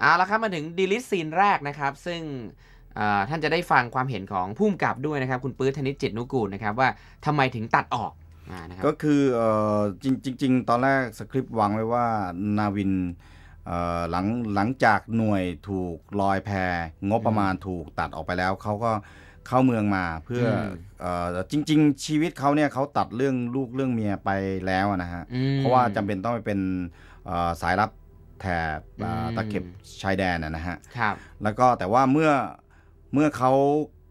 เอาละครับมาถึงดีลิทซีนแรกนะครับ ซึ่งเอ่อท่านจะได้ฟังความเห็นของผู้กำกับด้วยนะครับ คุณปื้ดธนิตจิตนุกูลนะครับว่าทำไมถึงตัดออกอ่านะครับก็คือเอ่อจริงจริงๆตอนแรกสคริปต์วางไว้ว่านาวินเอ่อหลังหลังจากหน่วยถูกลอยแพงบประมาณถูกตัดออกไปแล้วเขาก็เข้าเมืองมาเพื่ออมเอ่อจริง ๆ ชีวิตเขาเนี่ยเขาตัดเรื่องลูกเรื่องเมียไปแล้วนะฮะอืมเพราะว่าจำเป็นต้องไปเป็นเอ่อสายลับ แถบเอ่ออมตะเข็บชายแดนนะนะฮะครับแล้วก็แต่ว่าเมื่อเมื่อเขา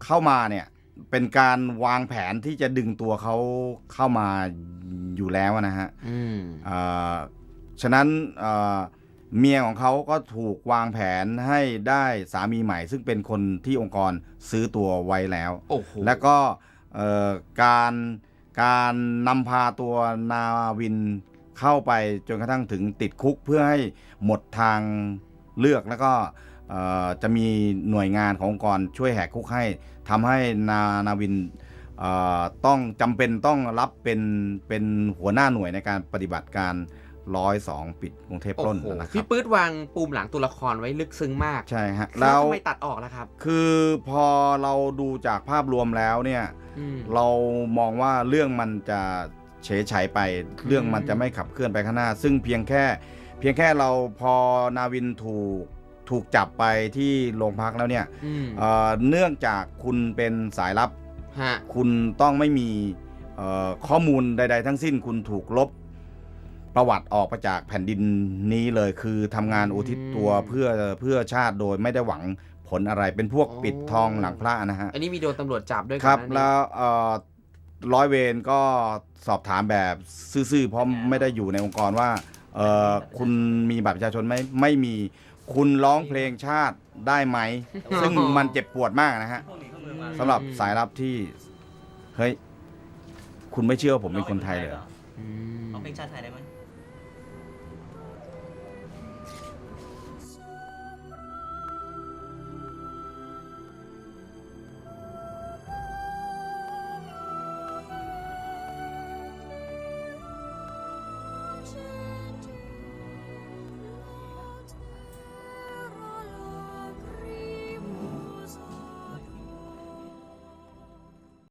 เข้ามาเนี่ยเป็นการวางแผนที่จะดึงตัวเขาเข้ามาอยู่แล้วนะฮะอืมเอ่อฉะนั้นเอ่อเมียของเขาก็ถูกวางแผนให้ได้สามีใหม่ ซึ่งเป็นคนที่องค์กรซื้อตัวไว้แล้วโอ้โหแล้วก็เอ่อการการนำพาตัวนาวิน เข้าไปจนกระทั่งถึงติดคุกเพื่อให้หมดทางเลือกแล้วก็เอ่อจะมีหน่วยงานขององค์กรช่วยแหกคุกให้ทำให้นานาวินเอ่อต้องจำเป็นต้องรับเป็นเป็นหัวหน้าหน่วยในการปฏิบัติการร้อยสองปิดกรุงเทพปโอ้ล้นโหนะครัพี่บปื้ดวางปูมหลังตัวละครไว้ลึกซึ้งมากใช่ฮะแล้แล้ววทำไมตัดออกล่ะครับ คือพอเราดูจากภาพรวมแล้วเนี่ยอืมเรามองว่าเรื่องมันจะ เฉยฉายไปเรื่องมันจะไม่ขับเคลื่อนไปข้างหน้า ซึ่งเพียงแค่ เพียงแค่เราพอนาวินถูกถูกจับไปที่โรงพักแล้วเนี่ยอืมเอ่อเนื่องจากคุณเป็นสายลับฮะคุณต้องไม่มีเอ่อข้อมูลใด ๆ ทั้งสิ้นคุณถูกลบประวัติออกไปจากแผ่นดินนี้เลยคือทำงานอุทิศตัวเพื่อเพื่อชาติโดยไม่ได้หวังผลอะไรเป็นพวกปิดทองหลังพระนะฮะ อันนี้มีโดนตำรวจจับด้วยครับก่อนหน้านี้แล้วเอ่อ ร้อยเวรก็สอบถามแบบซื่อๆเพราะไม่ได้อยู่ในองค์กรว่าเอ่อคุณมีบัตรประชาชนไหมไม่มีคุณร้องเพลงชาติได้ไหม ซึ่งมันเจ็บปวดมากนะฮะพวกนี้เข้าเมืองมาสำหรับสายลับที่ เฮ้ย คุณไม่เชื่อว่าผมเป็นคนไทยเลยเหรออืมร้องเพลงชาติไทยได้ไหม